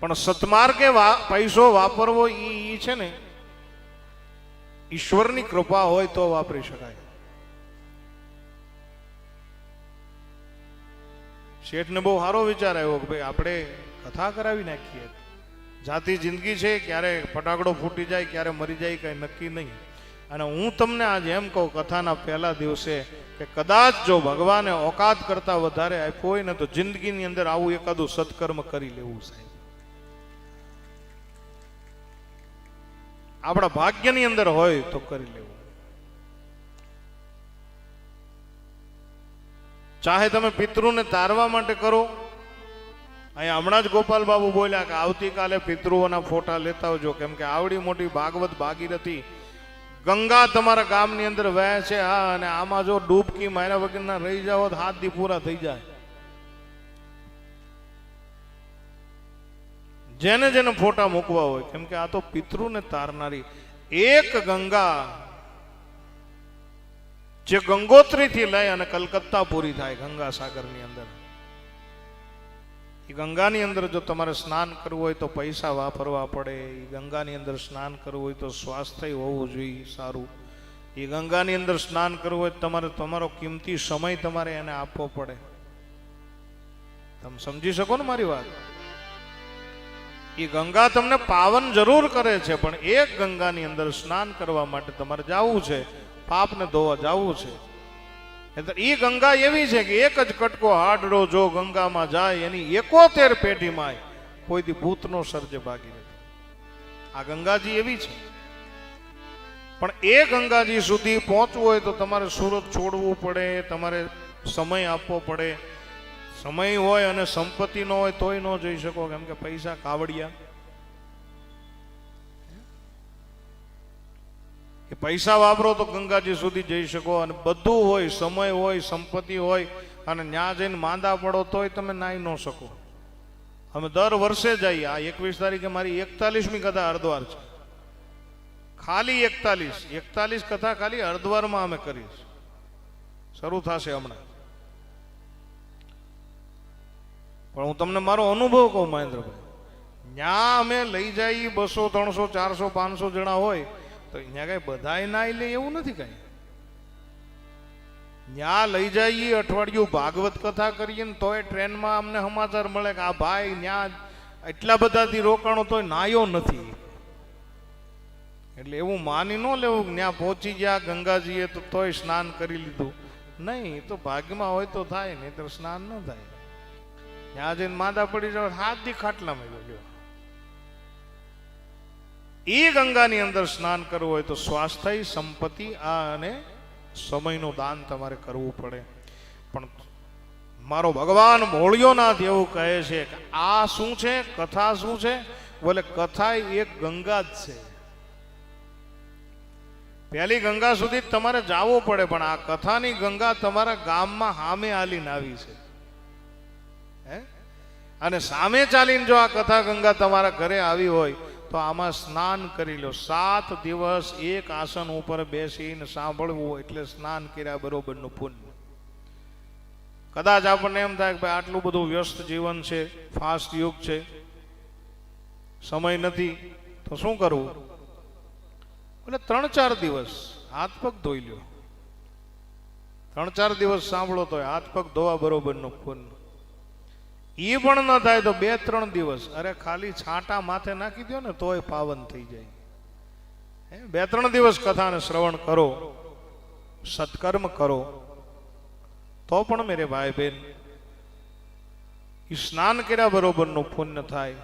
પણ સત્માર્ગે પૈસો વાપરવો એ છે ને, ઈશ્વરની કૃપા હોય તો વાપરી શકાય. શેઠને બહુ સારો વિચાર આવ્યો કે ભાઈ આપણે કથા કરાવી નાખીએ. જાતિ જિંદગી છે, ક્યારે ફટાકડો ફૂટી જાય, ક્યારે મરી જાય, કઈ નક્કી નહીં. અને હું તમને આજ એમ કહું, કથાના પહેલા દિવસે કે કદાચ જો ભગવાને ઓકાત કરતા વધારે આપ્યો હોય ને તો જિંદગીની અંદર આવું એકાદું સત્કર્મ કરી લેવું સાહેબ. આપણા ભાગ્યની અંદર હોય તો કરી લેવું. ચાહે તમે પિતૃને તારવા માટે કરો. અહીંયા હમણાં જ ગોપાલ બાબુ બોલ્યા કે આવતીકાલે પિતૃઓના ફોટા લેતા આવજો. કેમ કે આવડી મોટી ભાગવત ભાગીરથી ગંગા તમારા ગામની અંદર વહે છે. હા, અને આમાં જો ડૂબકી માર્યા વગરના રહી જાઓ હાથ દી પૂરા થઈ જાય. જેને જેને ફોટા મૂકવા હોય, કેમ કે આ તો પિતૃને તારનારી એક ગંગા જે ગંગોત્રીથી લઈ અને કલકત્તા પૂરી થાય ગંગા સાગરની અંદર. એ ગંગાની અંદર જો તમારે સ્નાન કરવું હોય તો પૈસા વાપરવા પડે. એ ગંગાની અંદર સ્નાન કરવું હોય તો સ્વાસ્થ્ય હોવું જોઈએ સારું. એ ગંગાની અંદર સ્નાન કરવું હોય તમારે તમારો કિંમતી સમય તમારે એને આપવો પડે. તમે સમજી શકો ને મારી વાત? એ ગંગા તમને પાવન જરૂર કરે છે, પણ એક ગંગાની અંદર સ્નાન કરવા માટે તમારે જવું છે, પાપને ધોવા જવું છે. એટલે એ ગંગા એવી છે કે એક જ કટકો હાડડો જો ગંગામાં જાય, એની એકોતેર પેઢીમાં કોઈથી ભૂતનો સર્જ ભાગી નથી. આ ગંગાજી એવી છે. પણ એ ગંગાજી સુધી પહોંચવું હોય તો તમારે સુરત છોડવું પડે, તમારે સમય આપવો પડે. સમય હોય અને સંપત્તિ ન હોય તોય ન જઈ શકો, કેમ કે પૈસા કાવડિયા. એ પૈસા વાપરો તો ગંગાજી સુધી જઈ શકો, અને બધું હોય, સમય હોય, સંપત્તિ હોય, અને ન્યા જઈને માંદા પડો તોય તમે નાઈ ન શકો. અમે દર વર્ષે જઈએ. આ એકવીસ તારીખે મારી એકતાલીસમી કથા હરદ્વાર છે. ખાલી એકતાલીસ. એકતાલીસ કથા ખાલી હરદ્વારમાં અમે કરીશ શરૂ થશે હમણાં. પણ હું તમને મારો અનુભવ કહું, મહેન્દ્રભાઈ. ત્યાં અમે લઈ જઈએ બસો, ત્રણસો, ચારસો, પાંચસો જણા હોય, તો અહીંયા કઈ બધાય ના લે એવું નથી કઈ. ત્યાં લઈ જઈએ અઠવાડિયું ભાગવત કથા કરીએ ને તોય ટ્રેનમાં અમને સમાચાર મળે કે આ ભાઈ ત્યાં એટલા બધાથી રોકાણો તોય નાયો નથી. એટલે એવું માની ન લેવું ત્યાં પહોંચી ગયા ગંગાજીએ તો તોય સ્નાન કરી લીધું. નહીં તો ભાગ્યમાં હોય તો થાય નહીં તો સ્નાન ન થાય. ત્યાં જઈને માદા પડી જાવ હાથ દી ખાટલામાં ગયો એ ગંગાની અંદર સ્નાન કરવું હોય તો સ્વાસ્થ્ય, સંપત્તિ, આ અને સમયનું દાન તમારે કરવું પડે. પણ મારો ભગવાન મોળિયોનાથ એવું કહે છે કે આ શું છે? કથા શું છે? બોલે, કથા એક ગંગા જ છે. પહેલી ગંગા સુધી તમારે જવું પડે, પણ આ કથાની ગંગા તમારા ગામમાં હામે આલીને આવી છે. અને સામે ચાલીને જો આ કથા ગંગા તમારા ઘરે આવી હોય, તો આમાં સ્નાન કરી લો. સાત દિવસ એક આસન ઉપર બેસીને સાંભળવું એટલે સ્નાન કર્યા બરોબરનું પુણ્ય. કદાચ આપણને એમ થાય કે ભાઈ આટલું બધું વ્યસ્ત જીવન છે ફાસ્ટ યુગ છે, સમય નથી, તો શું કરવું? એટલે ત્રણ ચાર દિવસ હાથ પગ ધોઈ લ્યો. ત્રણ ચાર દિવસ સાંભળો તો હાથ પગ ધોવા બરોબરનું પુણ્ય. એ પણ ન થાય તો બે ત્રણ દિવસ. અરે ખાલી છાંટા માથે નાખી દો ને તોય પાવન થઈ જાય. બે ત્રણ દિવસ કથાને શ્રવણ કરો, સત્કર્મ કરો, તો પણ મેરે ભાઈ બહેન એ સ્નાન કર્યા બરોબરનું પુણ્ય થાય.